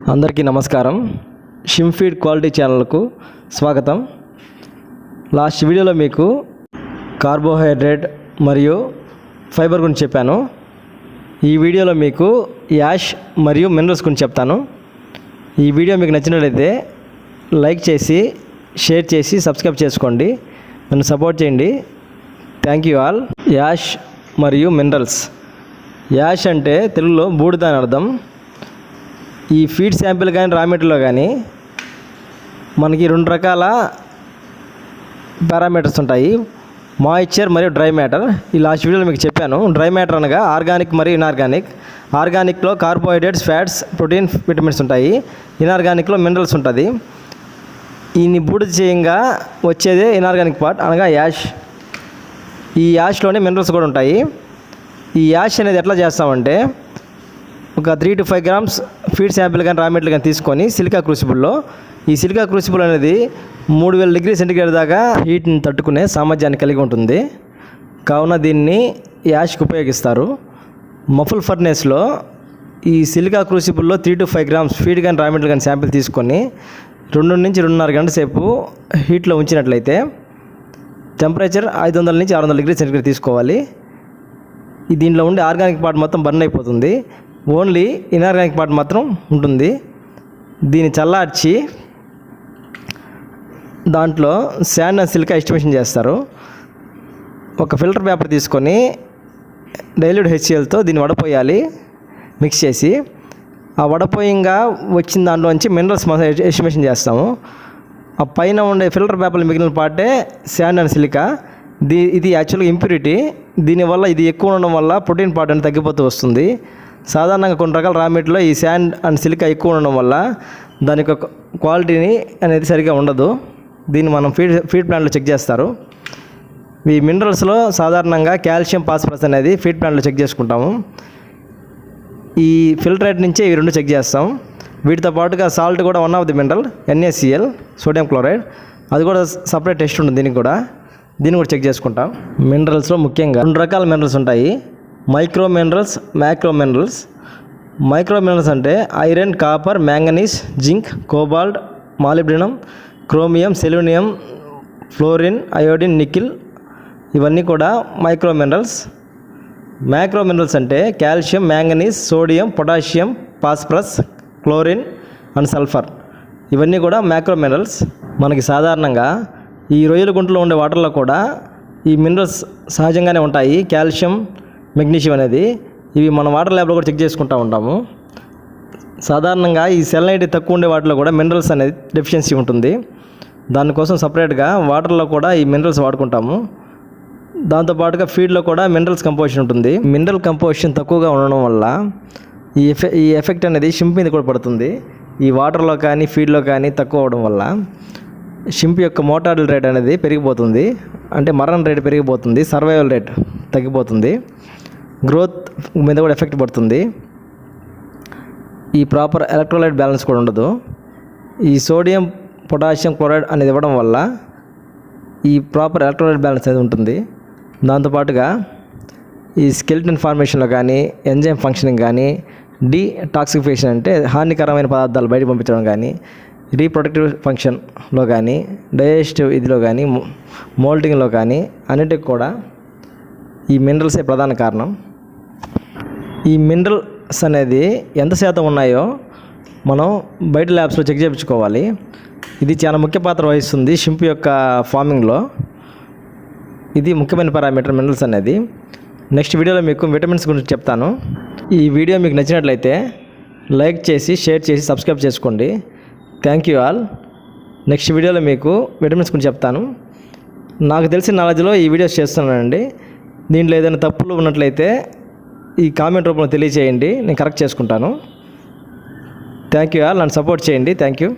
అందరికీ నమస్కారం. షిమ్ఫీడ్ క్వాలిటీ ఛానల్కు స్వాగతం. లాస్ట్ వీడియోలో మీకు కార్బోహైడ్రేట్ మరియు ఫైబర్ గురించి చెప్పాను. ఈ వీడియోలో మీకు యాష్ మరియు మినరల్స్ గురించి చెప్తాను. ఈ వీడియో మీకు నచ్చినట్లయితే లైక్ చేసి షేర్ చేసి సబ్స్క్రైబ్ చేసుకోండి. నన్ను సపోర్ట్ చేయండి. థ్యాంక్ యూ ఆల్ యాష్ మరియు మినరల్స్. యాష్ అంటే తెలుగులో బూడిద అని అర్థం. ఈ ఫీడ్ శాంపిల్ కానీ రా మెటీరియల్లో కానీ మనకి రెండు రకాల పారామీటర్స్ ఉంటాయి. మాయిశ్చర్ మరియు డ్రై మ్యాటర్ ఈ లాస్ట్ వీడియోలో మీకు చెప్పాను. డ్రై మ్యాటర్ అనగా ఆర్గానిక్ మరియు ఇనార్గానిక్ ఆర్గానిక్లో కార్బోహైడ్రేట్స్ ఫ్యాట్స్ ప్రోటీన్ విటమిన్స్ ఉంటాయి. ఇనార్గానిక్లో మినరల్స్ ఉంటుంది. ఈ బూడిద చేయంగా వచ్చేదే ఇనార్గానిక్ పార్ట్ అనగా యాష్. ఈ యాష్లోనే మినరల్స్ కూడా ఉంటాయి. ఈ యాష్ అనేది ఎట్లా చేస్తామంటే ఒక three to five grams feed sample కానీ రా మెటీరియల్ కానీ తీసుకొని సిలికా క్రూసిబుల్లో ఈ సిలికా క్రూసిబుల్ అనేది మూడు వేల డిగ్రీ సెంటిగ్రేడ్ దాకా హీట్ని తట్టుకునే సామర్థ్యాన్ని కలిగి ఉంటుంది. కావున దీన్ని యాష్కి ఉపయోగిస్తారు. మఫుల్ ఫర్నేస్లో ఈ silica క్రూసిబుల్లో three to five grams feed కానీ రా మెటీరియల్ కానీ శాంపిల్ తీసుకొని రెండు నుంచి రెండున్నర గంటల సేపు హీట్లో ఉంచినట్లయితే టెంపరేచర్ ఐదు వందల నుంచి ఆరు వందల డిగ్రీ సెంటిగ్రేడ్ తీసుకోవాలి. దీంట్లో ఉండే ఆర్గానిక్ పార్ట్ మొత్తం బర్న్ అయిపోతుంది. ఓన్లీ ఇనార్గానిక్ పార్ట్ మాత్రం ఉంటుంది. దీన్ని చల్లార్చి దాంట్లో శాండ్ అండ్ సిల్క్ ఎస్టిమేషన్ చేస్తారు. ఒక ఫిల్టర్ పేపర్ తీసుకొని డైల్యూడ్ హెచ్సిఎల్తో దీన్ని వడపోయాలి మిక్స్ చేసి. ఆ వడపోయింగా వచ్చిన దాంట్లోంచి మినరల్స్ మనం ఎస్టిమేషన్ చేస్తాము. ఆ పైన ఉండే ఫిల్టర్ పేపర్ మిగిలిన పాటే శాండ్ అండ్ సిలికా. దీ ఇది యాక్చువల్గా ఇంప్యూరిటీ. దీనివల్ల ఇది ఎక్కువ ఉండడం వల్ల ప్రోటీన్ పార్ట్ అనేది తగ్గిపోతూ వస్తుంది. సాధారణంగా కొన్ని రకాల రా మెటీరియల్లో ఈ శాండ్ అండ్ సిలికా ఎక్కువ ఉండడం వల్ల దాని యొక్క క్వాలిటీని అనేది సరిగా ఉండదు. దీన్ని మనం ఫీడ్ ఫీడ్ ప్లాంట్లో చెక్ చేస్తారు. ఈ మినరల్స్లో సాధారణంగా కాల్షియం ఫాస్ఫరస్ అనేది ఫీడ్ ప్లాంట్లో చెక్ చేసుకుంటాము. ఈ ఫిల్టరేట్ నుంచే ఇవి రెండు చెక్ చేస్తాం. వీటితో పాటుగా సాల్ట్ కూడా one of the mineral N A C L sodium chloride అది కూడా సపరేట్ టెస్ట్ ఉంటుంది దీనికి కూడా. దీన్ని కూడా చెక్ చేసుకుంటాం. మినరల్స్లో ముఖ్యంగా రెండు రకాల మినరల్స్ ఉంటాయి. Micro minerals macro minerals micro minerals అంటే iron copper manganese zinc cobalt molybdenum chromium selenium fluorine iodine nickel ఇవన్నీ కూడా మైక్రో మినరల్స్ మ్యాక్రో మినరల్స్ అంటే calcium manganese sodium potassium phosphorus chlorine and sulphur. ఇవన్నీ కూడా మ్యాక్రో మినరల్స్ మనకి సాధారణంగా ఈ రొయ్యల గుంటలో ఉండే వాటర్లో కూడా ఈ మినరల్స్ సహజంగానే ఉంటాయి. కాల్షియం మెగ్నీషియం అనేది. ఇవి మనం వాటర్ ల్యాబ్లో కూడా చెక్ చేసుకుంటూ ఉంటాము. సాధారణంగా ఈ సెలనైట్ తక్కువ ఉండే వాటిలో కూడా మినరల్స్ అనేది డెఫిషియన్సీ ఉంటుంది. దానికోసం సపరేట్గా వాటర్లో కూడా ఈ మినరల్స్ వాడుకుంటాము. దాంతోపాటుగా ఫీడ్లో కూడా మినరల్స్ కంపోజిషన్ ఉంటుంది. మినరల్ కంపోజిషన్ తక్కువగా ఉండడం వల్ల ఈ ఎఫె ఈ ఎఫెక్ట్ అనేది షింప్ మీద కూడా పడుతుంది. ఈ వాటర్లో కానీ ఫీడ్లో కానీ తక్కువ అవడం వల్ల షింప్ యొక్క మోటార్ల రేట్ అనేది పెరిగిపోతుంది. అంటే మరణ రేట్ పెరిగిపోతుంది. సర్వైవల్ రేట్ తగ్గిపోతుంది. గ్రోత్ మీద కూడా ఎఫెక్ట్ పడుతుంది. ఈ ప్రాపర్ ఎలక్ట్రోలైట్ బ్యాలెన్స్ కూడా ఉండదు. ఈ సోడియం పొటాషియం క్లోరైడ్ అనేది ఇవ్వడం వల్ల ఈ ప్రాపర్ ఎలక్ట్రోలైట్ బ్యాలెన్స్ అనేది ఉంటుంది. దాంతోపాటుగా ఈ స్కెల్టన్ ఫార్మేషన్లో కానీ ఎంజైమ్ ఫంక్షనింగ్ కానీ డీటాక్సిఫికేషన్ అంటే హానికరమైన పదార్థాలు బయట పంపించడం కానీ రీప్రొడక్టివ్ ఫంక్షన్లో కానీ డైజెస్టివ్ ఇదిలో కానీ మోల్టింగ్లో కానీ అన్నిటికి కూడా ఈ మినరల్సే ప్రధాన కారణం. ఈ మినరల్స్ అనేది ఎంత శాతం ఉన్నాయో మనం బయట ల్యాబ్స్లో చెక్ చేయించుకోవాలి. ఇది చాలా ముఖ్య పాత్ర వహిస్తుంది షింప్ యొక్క ఫార్మింగ్లో. ఇది ముఖ్యమైన పారామీటర్ మినరల్స్ అనేది. నెక్స్ట్ వీడియోలో మీకు విటమిన్స్ గురించి చెప్తాను. ఈ వీడియో మీకు నచ్చినట్లయితే లైక్ చేసి షేర్ చేసి సబ్స్క్రైబ్ చేసుకోండి. Thank you all. నెక్స్ట్ వీడియోలో మీకు విటమిన్స్ గురించి చెప్తాను. నాకు తెలిసిన నాలెడ్జ్లో ఈ వీడియోస్ చేస్తున్నానండి. దీంట్లో ఏదైనా తప్పులు ఉన్నట్లయితే ఈ కామెంట్ రూపంలో తెలియజేయండి నేను కరెక్ట్ చేసుకుంటాను. థ్యాంక్ యూ ఆల్ నన్ను సపోర్ట్ చేయండి. Thank you